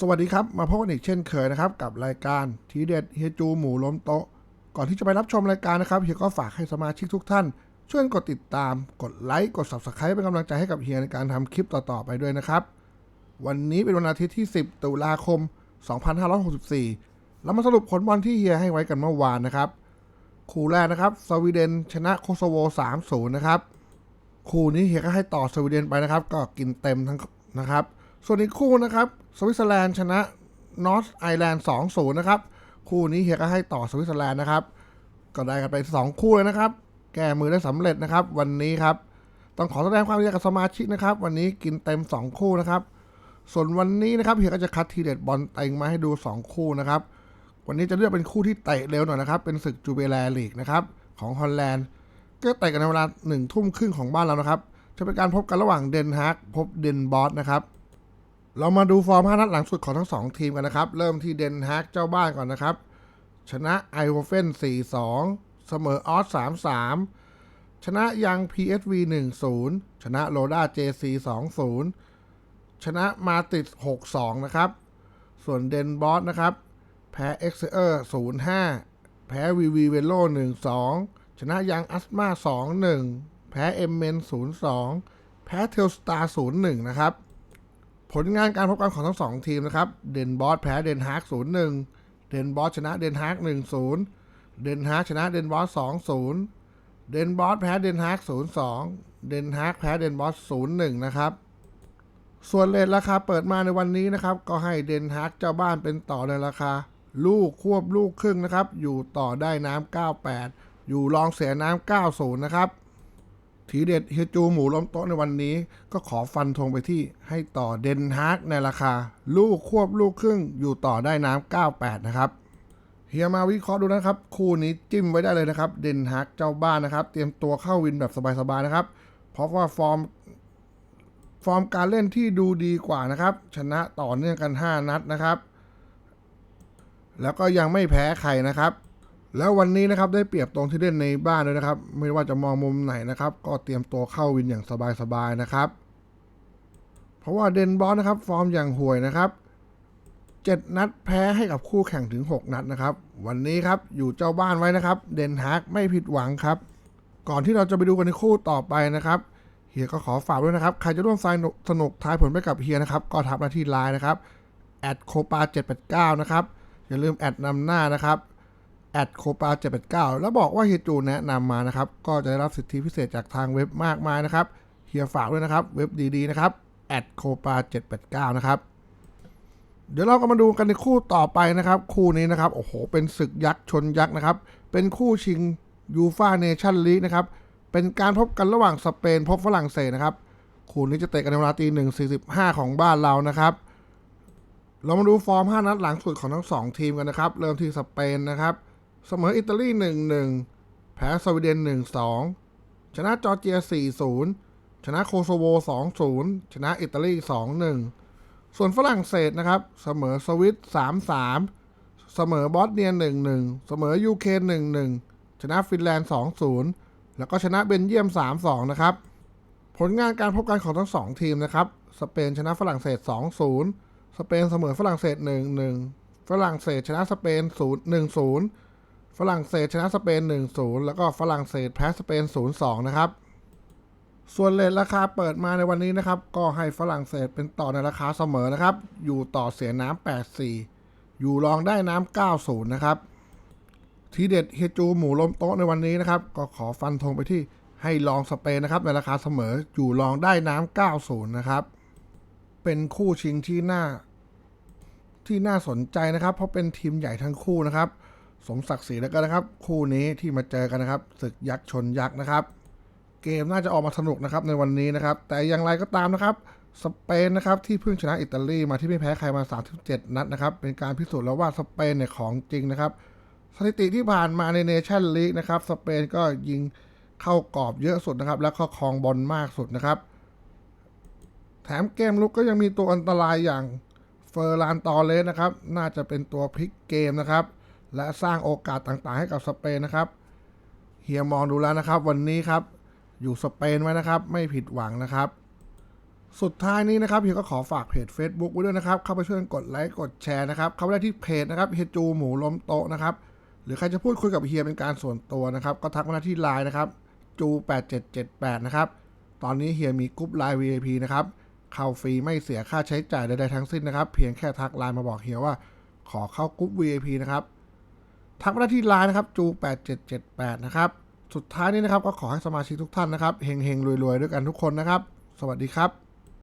สวัสดีครับ มาพบกันอีกเช่นเคยนะครับ กับรายการทีเด็ดเฮียจูหมูล้มโต๊ะ ก่อนที่จะไปรับชมรายการนะครับเฮียก็ฝากให้สมาชิกทุกท่าน ช่วยกดติดตาม กดไลค์กด subscribe เป็นกำลังใจให้กับเฮียในการทำคลิปต่อๆไปด้วยนะครับ วันนี้เป็นวันอาทิตย์ที่ 10 ตุลาคม 2564เรามาสรุปผลบอลที่เฮียให้ไว้กันเมื่อวานนะครับคู่แรกนะครับสวีเดนชนะโคโซโว 3-0 นะครับคู่นี้เฮียก็ให้ต่อสวีเดนไปนะครับ ก็กินเต็มทั้งนะครับ ส่วนอีกคู่นะครับ สวิตเซอร์แลนด์ชนะนอร์ทไอร์แลนด์2-0นย์นะครับ คู่นี้เฮียก็ให้ต่อสวิตเซอร์แลนด์นะครับ ก็ได้กันไป 2 คู่เลยนะครับ แก้มือได้สำเร็จนะครับ วันนี้ครับ ต้องขอแสดงความยินดีกับสมาชิกนะครับ วันนี้กินเต็ม 2 คู่นะครับ ส่วนวันนี้นะครับเฮียก็จะคัดทีเด็ดบอลเต็งมาให้ดู 2 คู่นะครับ วันนี้จะเลือกเป็นคู่ที่เตะเร็วหน่อยนะครับ เป็นศึกจูเบแลลีกนะครับของฮอลแลนด์ก็เตะกันในเวลาหนึ่งทุ่มครึ่งของบ้านเรานะครับ จะเป็นการพบกันระหว่างเดนฮากพบเดนบอสนะครับ เรามาดูฟอร์ม 5 นัดหลังสุดของทั้ง 2 ทีมกันนะครับ เริ่มที่เดนฮากเจ้าบ้านก่อนนะครับ ชนะไอโวเฟน4-2 เสมอออส3-3 ชนะยัง PSV 1-0 ชนะโรด้า JC 2-0 ชนะมาติด 6-2 นะครับ ส่วนเดนบอสนะครับ แพ้เอ็กเซอร์0-5 แพ้วีวีเวโล1-2 ชนะยังอัสมา2-1 แพ้เอ็มเมน0-2 แพ้เทลสตาร์0-1 นะครับ ผลงานการพบกันของทั้งสองทีมนะครับ เดนบอสแพ้เดนฮาร์ก0-1เดนบอสชนะเดนฮาร์ก1-0เดนฮาร์กชนะเดนบอส2-0เดนบอสแพ้เดนฮาร์ก0-2เดนฮาร์กแพ้เดนบอส0-1นะครับส่วนเลทราคาเปิดมาในวันนี้นะครับ ก็ให้เดนฮาร์กเจ้าบ้านเป็นต่อในราคา ลูกควบลูกครึ่งนะครับ อยู่ต่อได้น้ำ98 อยู่รองเสียน้ำ90 นะครับ ทีเด็ดเฮยจูหมูล้มโต๊ะในวันนี้ ก็ขอฟันธงไปที่ให้ต่อเดนฮาร์กในราคา ลูกควบลูกครึ่งอยู่ต่อได้น้ำ98 นะครับเฮียมาวิเคราะห์ดูนะครับ คู่นี้จิ้มไว้ได้เลยนะครับ เดนฮาร์กเจ้าบ้านนะครับ เตรียมตัวเข้าวินแบบสบายๆนะครับ เพราะว่าฟอร์มฟอร์มการเล่นที่ดูดีกว่านะครับ ชนะต่อเนื่องกัน 5 นัดนะครับ แล้วก็ยังไม่แพ้ใครนะครับ แล้ววันนี้นะครับได้เปรียบตรงที่เล่นในบ้านด้วยนะครับ ไม่ว่าจะมองมุมไหนนะครับ ก็เตรียมตัวเข้าวินอย่างสบายๆนะครับ เพราะว่าเดนบอสนะครับ ฟอร์มอย่างห่วยนะครับ 7 นัดแพ้ให้กับคู่แข่งถึง 6 นัดนะครับ วันนี้ครับอยู่เจ้าบ้านไว้นะครับ เดนฮากไม่ผิดหวังครับ ก่อนที่เราจะไปดูกันในคู่ต่อไปนะครับเฮียก็ขอฝากด้วยนะครับ ใครจะร่วมสนุกสนุกทายผลไปกับเฮียนะครับ ก็ทักมาที่ไลน์นะครับแอดโคปา789นะครับอย่าลืมแอดนำหน้านะครับ แอดโคปา789แล้วบอกว่าเฮียจูแนะนำมานะครับ ก็จะได้รับสิทธิพิเศษจากทางเว็บมากมายนะครับเฮียฝากด้วยนะครับ เว็บดีๆนะครับแอดโคปา789นะครับ เดี๋ยวเราก็มาดูกันในคู่ต่อไปนะครับ คู่นี้นะครับ โอ้โห เป็นศึกยักษ์ชนยักษ์นะครับ เป็นคู่ชิงยูฟาเนชั่นลีกนะครับ เป็นการพบกันระหว่างสเปนพบฝรั่งเศสนะครับ คู่นี้จะเตะกันในเวลาตีหนึ่งสี่สิบห้าของบ้านเรานะครับเรามาดูฟอร์ม 5 นัดหลังสุดของทั้ง 2 ทีมกันนะครับ เริ่มที่สเปนนะครับ เสมออิตาลี 1-1 แพ้สวีเดน 1-2 ชนะจอร์เจีย 4-0 ชนะโคโซโว 2-0 ชนะอิตาลี 2-1 ส่วนฝรั่งเศสนะครับ เสมอสวิต3-3 เสมอบอสเนีย 1-1 เสมอยูเคน1-1 ชนะฟินแลนด์ 2-0 แล้วก็ชนะเบนเยียม 3-2 นะครับ ผลงานการพบกันของทั้ง 2 ทีมนะครับ สเปนชนะฝรั่งเศส 2-0 สเปนเสมอฝรั่งเศส 1-1 ฝรั่งเศสชนะสเปน 0-1-0 ฝรั่งเศสชนะสเปน 1-0 แล้วก็ฝรั่งเศสแพ้สเปน 0-2 นะครับ ส่วนเลทราคาเปิดมาในวันนี้นะครับ ก็ให้ฝรั่งเศสเป็นต่อในราคาเสมอนะครับ อยู่ต่อเสียน้ำ8-4 อยู่รองได้น้ำ90 นะครับ ทีเด็ดเฮจูหมูล้มโต๊ะในวันนี้นะครับ ก็ขอฟันธงไปที่ให้ลองสเปนนะครับในราคาเสมออยู่รองได้น้ำ90 นะครับ เป็นคู่ชิงที่น่าที่น่าสนใจนะครับ เพราะเป็นทีมใหญ่ทั้งคู่นะครับ สมศักดิ์ศรีแล้วกันนะครับ คู่นี้ที่มาเจอกันนะครับศึกยักษ์ชนยักษ์นะครับ เกมน่าจะออกมาสนุกนะครับในวันนี้นะครับ แต่อย่างไรก็ตามนะครับสเปนนะครับที่เพิ่งชนะอิตาลีมาที่ไม่แพ้ใครมา 37 นัดนะครับ เป็นการพิสูจน์แล้วว่าสเปนเนี่ยของจริงนะครับ สถิติที่ผ่านมาในเนชั่นลีกนะครับสเปนก็ยิงเข้ากรอบเยอะสุดนะครับ และก็ครองบอลมากสุดนะครับ แถมเกมลุกก็ยังมีตัวอันตรายอย่างเฟอร์ลานตอเลสนะครับ น่าจะเป็นตัวพลิกเกมนะครับ และสร้างโอกาสต่างๆ ให้กับสเปนนะครับเฮียมองดูแล้วนะครับ วันนี้ครับ อยู่สเปนไว้นะครับ ไม่ผิดหวังนะครับ สุดท้ายนี้นะครับเฮียก็ขอฝากเพจ Facebook ไว้ด้วยนะครับ เข้าไปช่วยกดไลค์กดแชร์นะครับ เข้าไปได้ที่เพจนะครับเฮียจูหมูล้มโต๊ะนะครับหรือใครจะพูดคุยกับเฮียเป็นการส่วนตัวนะครับ ก็ทักมาที่ไลน์นะครับจู8778นะครับตอนนี้เฮียมีกรุ๊ปไลน์ VIP นะครับเข้าฟรีไม่เสียค่าใช้จ่ายใดๆทั้งสิ้นนะครับ เพียงแค่ทักไลน์มาบอกเฮียว่า ขอเข้ากรุ๊ป VIP นะครับ ทักมาได้ที่ไลน์นะครับจู 8778 นะครับ สุดท้ายนี้นะครับก็ขอให้สมาชิกทุกท่านนะครับเฮงๆรวยๆด้วยกันทุกคนนะครับ สวัสดีครับ